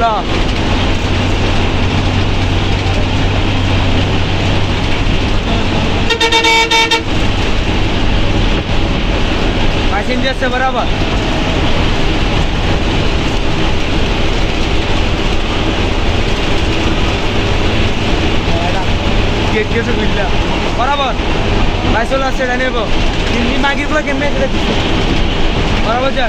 জেলা पैसेंजर से बराबर गेट गेट बिल्ला बराबर बायसोला से जाने को मागितलं की नाही बराबर जा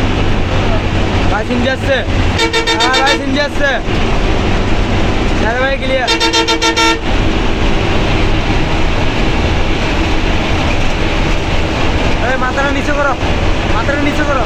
ভাই চিনতে আসছে হ্যাঁ ভাই চিনতে আসছে হ্যাঁ ভাই ক্লিয়ার মাথাটা নিচে করো মাথাটা নিচে করো